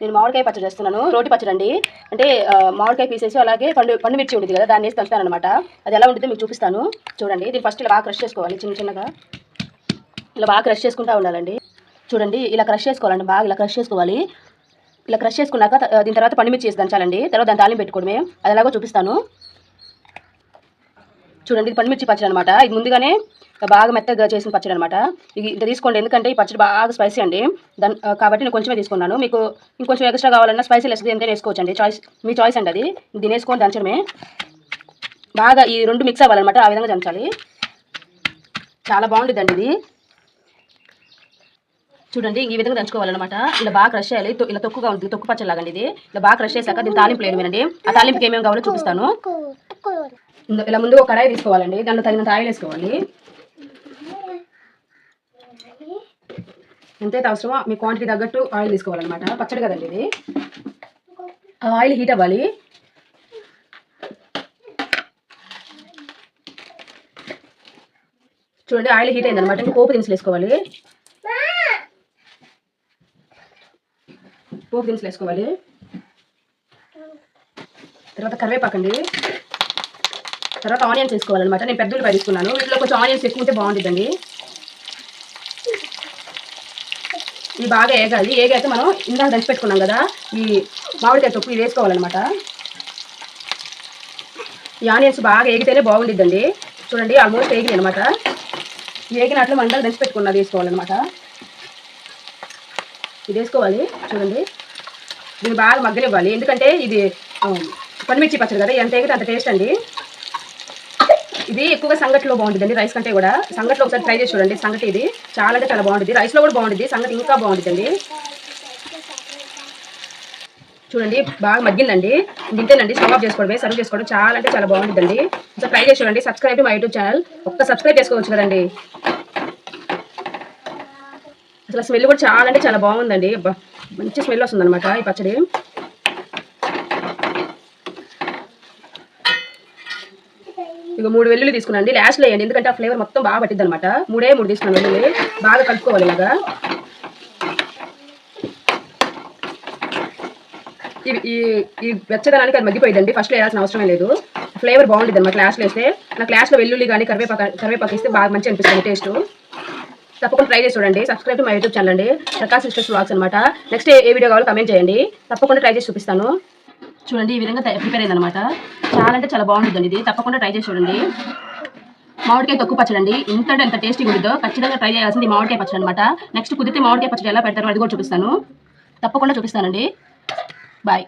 నేను మామిడికాయ పచ్చడి చేస్తున్నాను. రోటి పచ్చడి అండి. అంటే మామిడికాయ పీసేసి అలాగే పండు పండు మిర్చి ఉంటుంది కదా దాన్ని వేసి తంచుతాను అనమాట అది ఎలా ఉంటుందో మీకు చూపిస్తాను. చూడండి దీన్ని ఫస్ట్ ఇలా బాగా క్రష్ చేసుకోవాలి చిన్న చిన్నగా. ఇలా బాగా క్రష్ చేసుకుంటూ ఉండాలండి. చూడండి ఇలా క్రష్ చేసుకోవాలండి బాగా ఇలా క్రష్ చేసుకోవాలి. ఇలా క్రష్ చేసుకున్నాక దీని తర్వాత పండు మిర్చి వేసి దంచాలండి. తర్వాత దాని తాలింపు పెట్టుకోవడమే. అది ఎలాగో చూపిస్తాను. చూడండి ఇది పండుమిర్చి పచ్చడి అనమాట ఇది ముందుగానే బాగా మెత్తగా చేసిన పచ్చడి అనమాట ఇది ఇంత తీసుకోండి ఎందుకంటే ఈ పచ్చడి బాగా స్పైసీ అండి. దాని కాబట్టి నేను కొంచెమే తీసుకున్నాను. మీకు ఇంకొంచెం ఎక్స్ట్రా కావాలన్నా స్పైసీ లెస్ ఎంత వేసుకోవచ్చు అండి చాయిస్ మీ చాయిస్ అండి అది. దీన్ని దంచడమే. బాగా ఈ రెండు మిక్స్ అవ్వాలన్నమాట ఆ విధంగా దంచాలి. చాలా బాగుంటుందండి ఇది. చూడండి ఈ విధంగా దంచుకోవాలన్నమాట. ఇలా బాగా క్రష్ చేయాలి. ఇలా తొక్కుగా ఉంటుంది తొక్కు పచ్చడి లాగండి ఇది. ఇలా బాగా క్రష్ చేశాక దీని తాలింపు లేదు వినండి ఆ తాలింపుకి ఏమేమి కావాలో చూపిస్తాను. ఇలా ముందు ఒక కడాయి తీసుకోవాలండి. దాంట్లో తగినంత ఆయిల్ వేసుకోవాలి. ఎంతైతే అవసరమో మీ క్వాంటిటీ తగ్గట్టు ఆయిల్ తీసుకోవాలన్నమాట. పచ్చడి కదండి ఇది. ఆ ఆయిల్ హీట్ అవ్వాలి. చూడండి ఆయిల్ హీట్ అయింది అనమాట పోపు దినుసులు వేసుకోవాలి. పోపు దినుసులు వేసుకోవాలి. తర్వాత కరివేపాకండి. తర్వాత ఆనియన్స్ వేసుకోవాలన్నమాట. నేను పెద్దలు పరిస్తున్నాను వీటిలో కొంచెం ఆనియన్స్ ఎక్కువ ఉంటే బాగుంటుందండి. ఇవి బాగా ఏగాలి. ఏగాక మనం ఇందాక దంచి పెట్టుకున్నాం కదా ఈ మామిడికాయ తొప్పు ఇవి వేసుకోవాలన్నమాట. ఈ ఆనియన్స్ బాగా ఏగితేనే బాగుండిద్దండి. చూడండి ఆల్మోస్ట్ ఏగినాయి అనమాట ఏగినట్లు మనం ఇందాక దంచి పెట్టుకున్నది వేసుకోవాలన్నమాట. ఇది వేసుకోవాలి. చూడండి. దీన్ని బాగా మగ్గనివ్వాలి. ఎందుకంటే ఇది పనిమిర్చి పచ్చడి కదా ఎంత ఎగితే అంత టేస్ట్ అండి. ఇది ఎక్కువగా సంగట్లో బాగుంటుందండి రైస్ కంటే కూడా. సంగటిలో ఒకసారి ట్రై చేసి చూడండి సంగటి ఇది చాలా అంటే చాలా బాగుంటుంది. రైస్లో కూడా బాగుంటుంది సంగటి ఇంకా బాగుంటుందండి. చూడండి బాగా మగ్గిందండి. తింటేనండి స్టవ్ ఆఫ్ చేసుకోవడమే సర్వ్ చేసుకోవడం చాలా అంటే చాలా బాగుంటుందండి. ఒకసారి ట్రై చేసి చూడండి subscribe to my YouTube channel ఒక్క సబ్స్క్రైబ్ చేసుకోవచ్చు కదండి. అసలు స్మెల్ కూడా చాలా అంటే చాలా బాగుందండి. అబ్బా, మంచి స్మెల్ వస్తుంది అనమాట ఈ పచ్చడి. ఇక మూడు వెల్లుల్లి తీసుకున్నాండి లాస్ట్లో వేయండి. ఎందుకంటే ఆ ఫ్లేవర్ మొత్తం బాగా పట్టిద్ది అనమాట మూడే మూడు తీసుకున్నాను వెల్లుల్లి. బాగా కలుపుకోవాలి ఇలాగా. ఈ ఈ వెచ్చదనానికి అది మగ్గిపోయిందండి ఫస్ట్లో వేయాల్సిన అవసరమే లేదు. ఫ్లేవర్ బాగుంటుంది అనమాట లాస్ట్లో వేస్తే నాకు లాస్ట్లో వెల్లుల్లి కానీ కరివేపాకు కరివేపాకు ఇస్తే బాగా మంచి అనిపిస్తుంది టేస్ట్ తప్పకుండా ట్రై చేసి చూడండి. సబ్స్క్రైబ్ మై యూట్యూబ్ ఛానల్ అండి. ప్రకాశ్ సిస్టర్స్ బ్లాగ్స్ అనమాట నెక్స్ట్ ఏ వీడియో కావాలో కమెంట్ చేయండి. తప్పకుండా ట్రై చేసి చూపిస్తాను. చూడండి ఈ విధంగా ప్రిపేర్ అయిందనమాట చాలా అంటే చాలా బాగుంటుందండి ఇది. తప్పకుండా ట్రై చేసి చూడండి. మామిడికాయ తక్కువ పచ్చడి అండి ఇంత అంటే ఎంత టేస్టీ ఉంటుందో ఖచ్చితంగా ట్రై చేయాల్సింది మామిడికాయ పచ్చడి అనమాట నెక్స్ట్ కుదిరితే మామిడికాయ పచ్చడి ఎలా పెడతారో అది కూడా చూపిస్తాను. తప్పకుండా చూపిస్తానండి. బాయ్